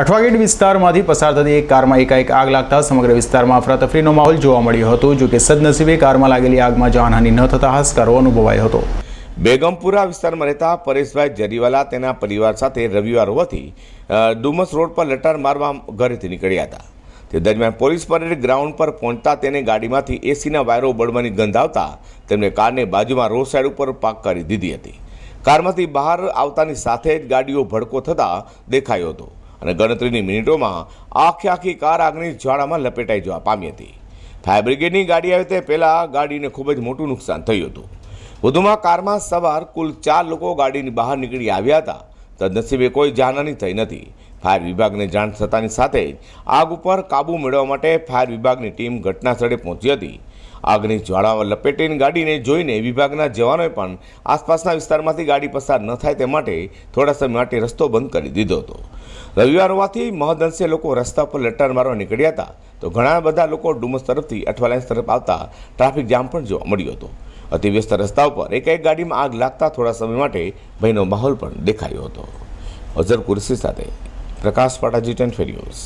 અઠવાગેટ વિસ્તારમાંથી પસાર થતી એક કારમાં એકાએક આગ લાગતા સમગ્ર વિસ્તારમાં અફરાતફરીનો માહોલ જોવા મળ્યો હતો, જો કે સદનસીબે કારમાં લાગેલી આગમાં જાનહાની ન થતા હાશકારો અનુભવાયો હતો. બેગમપુરા વિસ્તારમાં રહેતા પરેશભાઈ જરીવાલા તેના પરિવાર સાથે રવિવાર હોવાથી ડુમસ રોડ પર લટાર મારવા ઘરેથી નીકળ્યા હતા. તે દરમિયાન પોલીસ પરેડ ગ્રાઉન્ડ પર પહોંચતા તેને ગાડીમાંથી એસીના વાયરો બળવાની ગંધ આવતા, તેમણે કારને બાજુમાં રોડ સાઈડ ઉપર પાક કરી દીધી હતી. કારમાંથી બહાર આવતાની સાથે જ ગાડીઓ ભડકો થતાં દેખાયો હતો. અને ગણતરીની મિનિટોમાં આખી આખી કાર આગની જ્વાળામાં લપેટાઈ જવા પામી હતી. ફાયર બ્રિગેડની ગાડી આવી તે પહેલાં ગાડીને ખૂબ જ મોટું નુકસાન થયું હતું. વધુમાં કારમાં સવાર કુલ ચાર લોકો ગાડીની બહાર નીકળી આવ્યા હતા. તદનસીબે કોઈ જાનહાની થઈ નથી. ફાયર વિભાગને જાણ થતાની સાથે જ આગ ઉપર કાબૂ મેળવવા માટે ફાયર વિભાગની ટીમ ઘટના સ્થળે પહોંચી હતી. આગની જ્વાળામાં લપેટીની ગાડીને જોઈને વિભાગના જવાનોએ પણ આસપાસના વિસ્તારમાંથી ગાડી પસાર ન થાય તે માટે થોડા સમય માટે રસ્તો બંધ કરી દીધો હતો. રવિવાર હોવાથી મહદઅંશે લોકો રસ્તા પર લટાર મારવા નીકળ્યા હતા. તો ઘણા બધા લોકો ડુમસ તરફથી અઠવાલાઇન્સ તરફ આવતા ટ્રાફિક જામ પણ જોવા મળ્યો હતો. અતિવ્યસ્ત રસ્તા ઉપર એક એક ગાડીમાં આગ લાગતા થોડા સમય માટે ભયનો માહોલ પણ દેખાયો હતો. અઝર કુરશી સાથે પ્રકાશ પાટાજી ટેન ફેરિયોસ